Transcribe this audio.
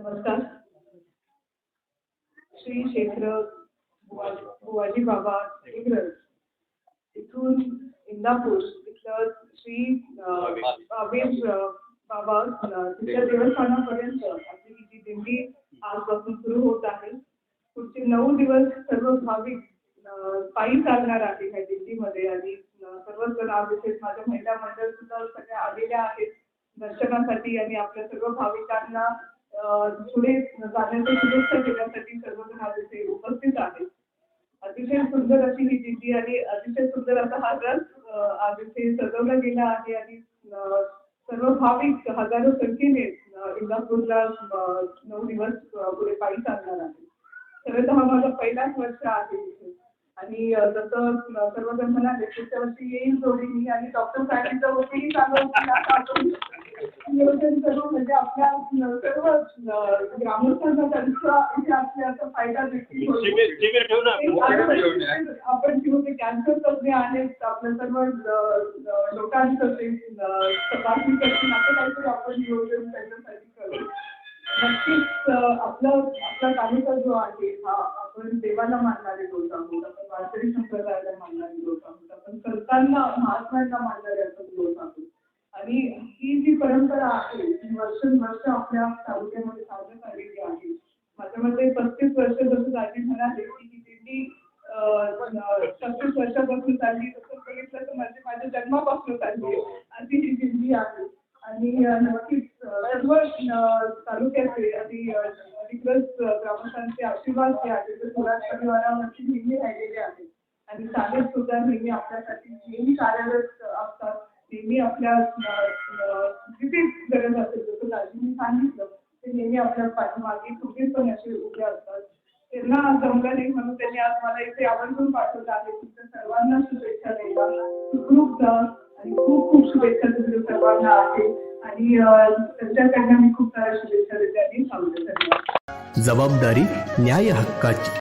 नमस्कार. श्री क्षेत्र बुवा- बुवाजी बाबा इंग्रज इथून इंदापूर तिथलं श्री बाबा तिथल्या देवस्थानापर्यंत आपली जी दिंडी आजपासून सुरू होत आहे. पुढचे नऊ दिवस सर्व भाविक पायी चालणार आहे ह्या दिंडीमध्ये आणि सर्वच जण आज माझ्या महिला मंडळ सुद्धा सगळ्या आलेल्या आहेत. दर्शनासाठी आणि आपल्या सर्व भाविकांना पुढे जाण्याच्या शुभेच्छा देण्यासाठी सर्वजण आज इथे उपस्थित आहेत अतिशय सुंदर अशी ही दिंडी आणि अतिशय सुंदर असा हा रथ आज इथे सजवला गेला आहे आणि सर्व भाविक हजारो संख्येने इंदापूरला नऊ दिवस पुढे पायी चालणार आहे. खरं तर हा माझा पहिलाच वर्ष आहे इथे. आणि जसं सर्वजण म्हणाले पुढच्या वर्षी येईल जोडी मी आणि डॉक्टर साहेबांचा वकील चालू आपण म्हणजे आपल्या सर्व अं, ग्रामस्थांना त्यांचा इथे असल्याचा फायदा देखील आपण आपण घेऊ ते कॅन्सर तज्ञ आहेत. आपल्या सर्व अ, तपासणी करतील. असं काहीतरी आपण नियोजन त्याच्यासाठी करू. नक्कीच आपलं आपला तालुका जो आहे हा आपण देवाला मानणारे लोक आहोत आपण वारकरी संप्रदायाला मानणारे लोक आहोत आपण संतांना महात्म्यांना मानणारे आपण लोक आहोत आणि ही जी परंपरा आहे ती वर्षानुवर्ष आपल्या तालुक्यामध्ये साजरी आलेली आहे. माझ्या मते पस्तीस वर्ष जसं म्हणाले की ही दिंडी वर्षापासून चालली. तसं बघितलं तर माझे माझ्या जन्मापासून चालली अशी ही दिंडी आहे. आणि नक्कीच सर्व तालुक्याचे आणि अधिकृत ग्रामस्थांचे आशीर्वाद जे आहेत ते थोरात परिवारावरती नेहमी राहिलेले आहेत. आणि साहेब सुद्धा नेहमी आपल्यासाठी नेहमी कार्यरत असतात. नेहमी आपल्या तेच गरज असेल जसं दाजींनी सांगितलं. ते नेहमी आपल्या पाठीमागे तुम्ही पण असे उभे असतात. त्यांना आज जमलं नाही म्हणून त्यांनी आज मला इथे आवर्जून पाठवलं आहे. तुमच्या सर्वांना शुभेच्छा द्यायला सुखरूप जा आणि खूप खूप शुभेच्छा तुमच्या सर्वांना आहे. आणि त्यांच्याकडनं मी खूप साऱ्या शुभेच्छा देते आणि सांगते जबाबदारी न्याय हक्काची.